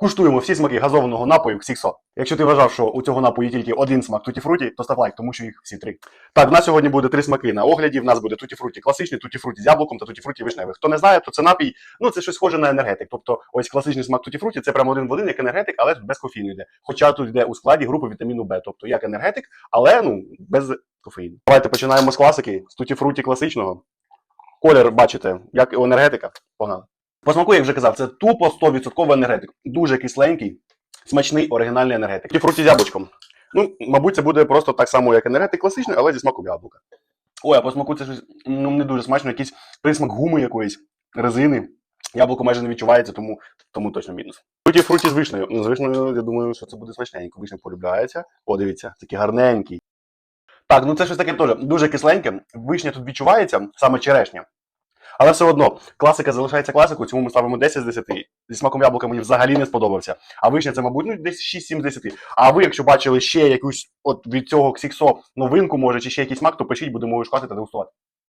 Куштуємо всі смаки газованого напою Ксіксо. Якщо ти вважав, що у цього напою тільки один смак туті-фруті, то став лайк, тому що їх всі три. Так, в нас сьогодні буде три смаки на огляді. В нас буде туті-фруті класичний, туті-фруті з яблуком та туті-фруті вишневий. Хто не знає, то це напій, ну це щось схоже на енергетик. Тобто, ось класичний смак туті-фруті це прямо один в один, як енергетик, але без кофеїну йде. Хоча тут йде у складі групи вітаміну Б, тобто як енергетик, але ну без кофеїну. Давайте починаємо з класики, з туті-фруті класичного. Колір, бачите, як у енергетика. Погнали. По смаку, як вже казав, це тупо 100% енергетик. Дуже кисленький, смачний оригінальний енергетик. Туті-фруті з яблучком. Ну, мабуть, це буде просто так само, як енергетик класичний, але зі смаком яблука. Ой, а по смаку це щось ну, не дуже смачно, якийсь присмак гуми якоїсь, резини. Яблуко майже не відчувається, тому, тому точно мінус. Туті фруті з вишнею. Ну, з вишнею, я думаю, що це буде смачненько. Вишня полюбляється. О, дивіться, такий гарненький. Так, ну це щось таке теж дуже кисленьке. Вишня тут відчувається, саме черешня. Але все одно, класика залишається класикою, цьому ми ставимо 10 з 10. Зі смаком яблука мені взагалі не сподобався. А вишня це, мабуть, ну, десь 6-7 з 10. А ви, якщо бачили ще якусь от від цього ксіксо новинку, може, чи ще якийсь смак, то пишіть, будемо шукати та дегустувати.